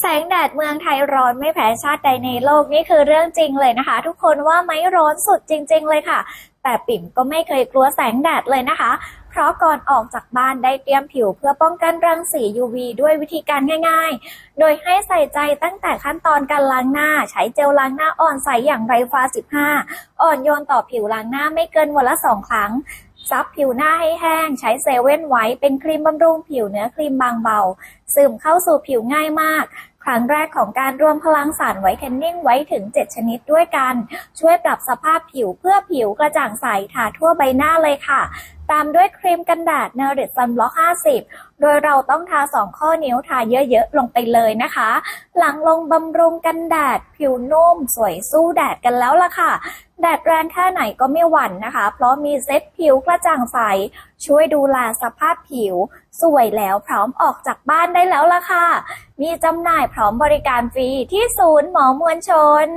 แสงแดดเมืองไทยร้อนไม่แพ้ชาติใดในโลกนี่คือเรื่องจริงเลยนะคะ ทุกคนว่าไหม่ร้อนสุดจริง ๆ เลยค่ะ แต่ปิ่มก็ไม่เคยกลัวแสงแดดเลยนะคะ เพราะก่อนออกจากบ้านได้เตรียมผิวเพื่อป้องกันรังสี UV ด้วยวิธีการง่ายๆ โดยให้ใส่ใจตั้งแต่ขั้นตอนการล้างหน้า ใช้เจลล้างหน้าอ่อนใสอย่างไรฟ้า 15 อ่อนโยนต่อผิวล้างหน้าไม่เกินวันละ2ครั้งซับผิวหน้าให้แห้ง ใช้เซเว่นไว้เป็นครีมบำรุงผิวเนื้อครีมบางเบา ซึมเข้าสู่ผิวง่ายมาก ครั้งแรกของการรวมพลังสารไวท์เทนนิ่งไว้ถึง 7 ชนิดด้วยกัน ช่วยปรับสภาพผิวเพื่อผิวกระจ่างใสทาทั่วใบหน้าเลยค่ะ ตามด้วยครีมกันแดดเนอริ s ซันบล็อก 50 โดยเราต้องทา 2 ข้อนิ้วทาเยอะๆ ลงไปเลยนะคะ หลังลงบำรุงกันแดด ผิวนุ่ม สวยสู้แดดกันแล้วล่ะค่ะ แดดแรงแค่ไหนก็ไม่หวั่นนะคะ เพราะมีเซ็ตผิวกระจ่างใส ช่วยดูแลสภาพผิว สวยแล้วพร้อมออกจากบ้านได้แล้วล่ะค่ะ มีจำหน่ายพร้อมบริการฟรีที่ศูนย์หมอมวลชน